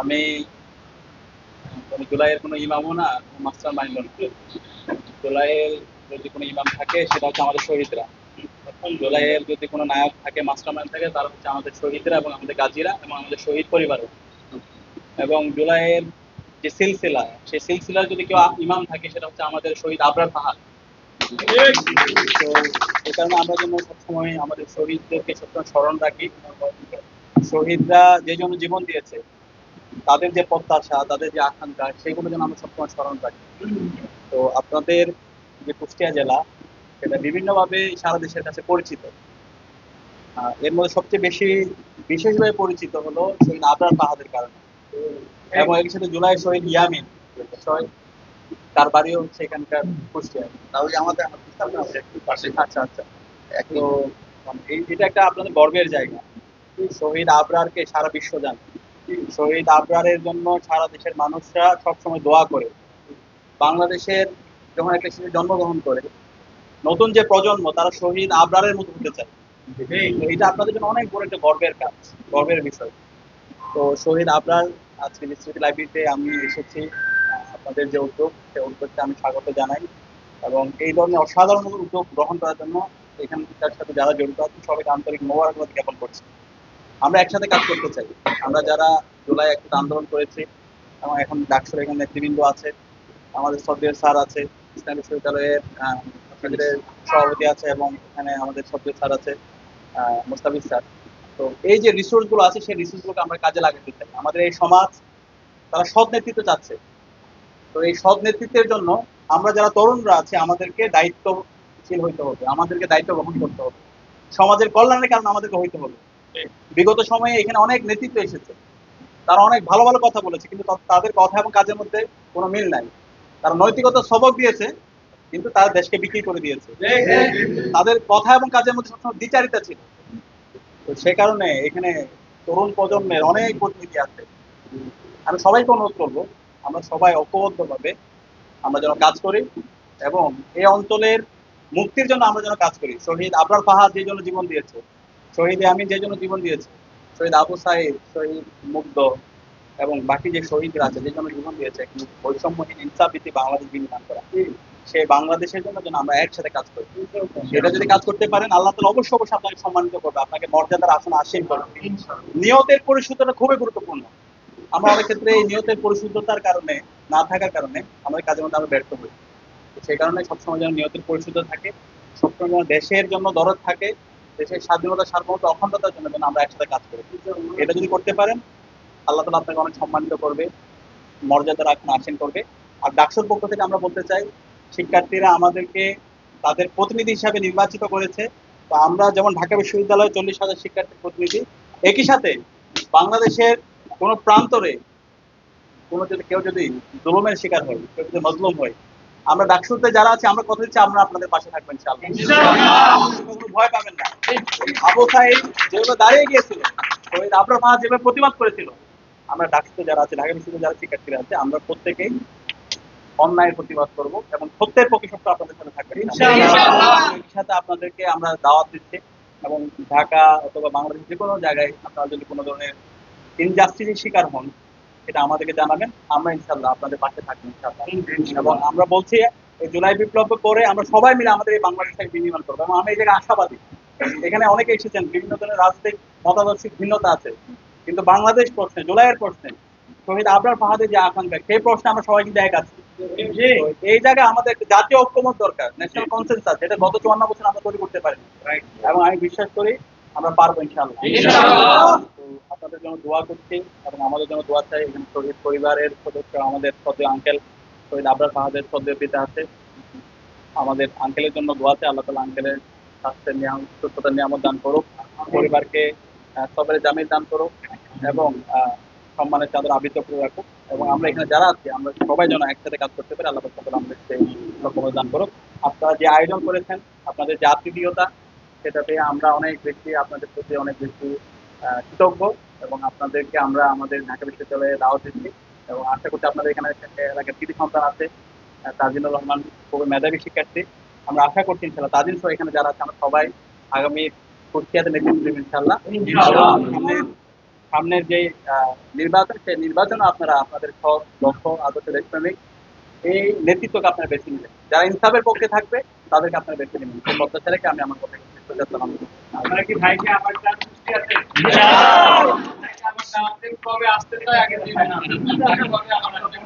আমি কোনো জুলাইয়ের কোনো ইমামও না মাস্টার মাইন্ড জুলাইয়ের যদি কোনো ইমাম থাকে, সেটা হচ্ছে আমাদের শহীদরা। জুলাইয়ের যদি কোনো নায়ক থাকে মাস্টার মাইন্ড থাকে, তারা হচ্ছে আমাদের শহীদরা এবং আমাদের গাজীরা এবং আমাদের শহীদ পরিবারও। এবং জুলাইয়ের যে সিলসিলা, সেই সিলসিলার যদি কেউ ইমাম থাকে, সেটা হচ্ছে আমাদের শহীদ আবরার পাহাড়। তো এই কারণে আমরা যেন সবসময় আমাদের শহীদদেরকে সবসময় স্মরণ রাখি। শহীদরা যে জন্য জীবন দিয়েছে তাদের যে প্রত্যাশা তাদের যে আকাঙ্ক্ষা সেগুলো যেন আমরা সবসময় স্মরণ রাখি। তো আপনাদের যে কুষ্টিয়া জেলা সেটা বিভিন্নভাবে সারা দেশের কাছে পরিচিত। এর মধ্যে সবচেয়ে বেশি বিশেষভাবে পরিচিত হলো শহীদ আবরার পাহাদের কারণে। এবং এর সাথে জুলাই শহীদ ইয়ামিন তার বাড়িও হচ্ছে এখানকার কুষ্টিয়া। তাহলে আমাদের আচ্ছা আচ্ছা তো মানে এটা একটা আপনাদের গর্বের জায়গা। শহীদ আবরারকে সারা বিশ্ব জানে। শহীদ আবরারের জন্য সারা দেশের মানুষরা সবসময় দোয়া করে। বাংলাদেশের যখন একটা শিশু জন্মগ্রহণ করে, নতুন যে প্রজন্ম, তারা শহীদ আবরারের মতো হতে চায়। এটা আপনাদের জন্য অনেক বড় একটা গর্বের কাজ, গর্বের বিষয়। তো শহীদ আবরার আজকে স্মৃতি লাইব্রেরিতে আমি এসেছি। আপনাদের যে উদ্যোগ সেই উদ্যোগকে আমি স্বাগত জানাই। এবং এই ধরনের অসাধারণ উদ্যোগ গ্রহণ করার জন্য এখানকার সাথে যারা জড়িত আছেন, সবাইকে আন্তরিক মোবারকবাদ জ্ঞাপন করছি। আমরা একসাথে কাজ করতে চাই। আমরা যারা জুলাই একসাথে আন্দোলন করেছি, এবং এখন ডাকসুর এখানে নেতৃবৃন্দ আছে, আমাদের সদ্যের স্যার আছে, ইসলামী বিশ্ববিদ্যালয়ের সভাপতি আছে, এবং এখানে আমাদের সদ্যের স্যার আছে মুস্তাফিজ স্যার। তো এই যে রিসোর্সগুলো আছে, সেই রিসোর্স গুলোকে আমরা কাজে লাগাতে চাই। আমাদের এই সমাজ, তারা সৎ নেতৃত্ব চাচ্ছে। তো এই সৎ নেতৃত্বের জন্য আমরা যারা তরুণরা আছে, আমাদেরকে দায়িত্বশীল হইতে হবে। আমাদেরকে দায়িত্ব গ্রহণ করতে হবে। সমাজের কল্যাণের কারণে আমাদেরকে হইতে হবে। বিগত সময়ে এখানে অনেক নেতৃত্ব এসেছে। তারা অনেক ভালো ভালো কথা বলেছে, কিন্তু তাদের কথা এবং কাজের মধ্যে কোনো মিল নাই। তারা নৈতিকতার সবক দিয়েছে, কিন্তু তারা দেশকে বিক্রি করে দিয়েছে। তাদের কথা এবং কাজের মধ্যে সবসময় দ্বিচারিতা ছিল। তো সে কারণে এখানে তরুণ প্রজন্মের অনেক প্রতিনিধি আছে। আমি সবাইকে অনুরোধ করব, আমরা সবাই ঐক্যবদ্ধভাবে আমরা যেন কাজ করি এবং এই অঞ্চলের মুক্তির জন্য আমরা যেন কাজ করি। শহীদ আবরার পাহাড় যে জন্য জীবন দিয়েছে শহীদ আমি যে জন্য জীবন দিয়েছি, শহীদ আবু সাইদ শহীদ মুগ্ধ এবং বাকি যে শহীদরা আছে, যে জন্য জীবন দিয়েছে কিন্তু বৈষম্যহীন ইনসাফ ভিত্তি বাংলাদেশ বিনির্মাণ করা সেই বাংলাদেশের জন্য যেন আমরা একসাথে কাজ করি। এটা যদি কাজ করতে পারেন, আল্লাহ তালা অবশ্যই অবশ্যই আপনাকে সম্মানিত করবে, আপনাকে মর্যাদার আসন আসীন করবে নিয়তের পরিশুদ্ধতা খুবই গুরুত্বপূর্ণ। আমরা অনেক ক্ষেত্রে এই নিয়তের পরিশুদ্ধতার কারণে, না থাকার কারণে আমাদের কাজের মধ্যে আমরা ব্যর্থ হই। সেই কারণে সবসময় যেন নিয়তের পরিশুদ্ধ থাকে, সবসময় যেন দেশের জন্য দরদ থাকে দেশের স্বাধীনতা, সার্বভৌমত্ব, অখণ্ডতার জন্য যেন আমরা একসাথে কাজ করি। এটা যদি করতে পারেন, আল্লাহ তালা আপনাকে অনেক সম্মানিত করবে, মর্যাদা রাখুন, আসীন করবে। আর ডাকসুর পক্ষ থেকে আমরা বলতে চাই, শিক্ষার্থীরা আমাদেরকে তাদের প্রতিনিধি হিসাবে নির্বাচিত করেছে। তো আমরা যেমন ঢাকা বিশ্ববিদ্যালয়ে চল্লিশ হাজার শিক্ষার্থীর প্রতিনিধি, একই সাথে বাংলাদেশের কোনো প্রান্তরে কোনো যদি, কেউ যদি জুলুমের শিকার হয়, কেউ যদি মজলুম হয় আমরা ডাকসুরতে যারা আছে আমরা কথা দিচ্ছি আমরা আপনাদের পাশে থাকবেন কোনো ভয় পাবেন না। আবু সাহেব যেভাবে দাঁড়িয়ে গিয়েছিল শহীদ আবরার মাহা যেভাবে প্রতিবাদ করেছিল আমরা ডাকসুতে যারা আছে ঢাকা বিশ্ববিদ্যালয়ে যারা শিক্ষার্থীরা আছে আমরা প্রত্যেকেই অন্যায়ের প্রতিবাদ করব এবং সত্যের পক্ষে সত্য আপনাদের সাথে থাকবে সাথে আপনাদেরকে আমরা দাওয়াত দিচ্ছি এবং ঢাকা অথবা বাংলাদেশ যে কোনো জায়গায় আপনারা যদি কোনো ধরনের ইনজাস্টিসের শিকার হন সেটা আমাদেরকে জানাবেন। আমরা ইনশাল্লাহ আপনাদের পাশে থাকব ইনশাআল্লাহ। এবং আমরা বলছি এই জুলাই বিপ্লব করে আমরা সবাই মিলে আমাদের এই বাংলাদেশটাকে বিনির্মাণ করব। এবং আমি এই জায়গায় আশাবাদী। এখানে অনেকে এসেছেন বিভিন্ন ধরনের রাজনৈতিক মতাদর্শিক ভিন্নতা আছে। কিন্তু বাংলাদেশ প্রশ্নে জুলাইয়ের প্রশ্নে শহীদ আবরার ফাহাদের যে আকাঙ্ক্ষা সেই প্রশ্নে আমরা সবাই কিন্তু এক আছি। এই জায়গায় আমাদের জাতীয় ঐক্যমত দরকার ন্যাশনাল কনসেন্স আছে। এটা গত চুয়ান্ন বছর আমরা তৈরি করতে পারিনি। এবং আমি বিশ্বাস করি আমরা পারব। তো আপনাদের জন্য দোয়া করছি এবং আমাদের জন্য দোয়া চাই এখানে শহীদ পরিবারের সদস্য আমাদের সদ্য আঙ্কেল শহীদ আবরার ফাহাদের সদ্য পিতা আছে। আমাদের আঙ্কেলের জন্য দোয়া চাই আল্লাহ তালা আঙ্কেলের স্বাস্থ্যের নিয়াম সুস্থতার নিয়ামত দান করুক পরিবারকে আহ, সবারের জামিল দান করুক এবং সম্মানের চাদর আবৃত করে রাখুক এবং আমরা এখানে যারা আছি আমরা সবাই যেন একসাথে কাজ করতে পারি আল্লাহ তালা আমাদের সেই লক্ষ্য দান করুক। আপনারা যে আয়োজন করেছেন আপনাদের যে আত্মীয়তা সেটা পেয়ে আমরা অনেক বেশি আপনাদের প্রতি অনেক বেশি কৃতজ্ঞ এবং আপনাদেরকে আমরা আমাদের ঢাকা বিশ্ববিদ্যালয়ে দাওয়াত দিচ্ছি এবং আশা করছি আপনাদের এখানে এলাকার কৃতি সন্তান আছে তাজিনুর রহমান খুবই মেধাবী শিক্ষার্থী। আমরা আশা করছি ইনশাল্লাহ তাজিন সহ এখানে যারা আছে আমরা সবাই আগামী কুষ্টিয়াতে নেতৃত্ব দেবেন ইনশাল্লাহ সামনের যে আহ, নির্বাচন সেই নির্বাচনে আপনারা আপনাদের সৎ লক্ষ্য আদর্শ দেশপ্রেমিক এই নেতৃত্বকে আপনারা বেছে নেবেন। যারা ইনসাফের পক্ষে থাকবে তাদেরকে আপনারা বেছে নেবেন। সেই প্রত্যাশা রেখে আমি আমার কথা আপনারা কি ভাইকে আবার চান খুশি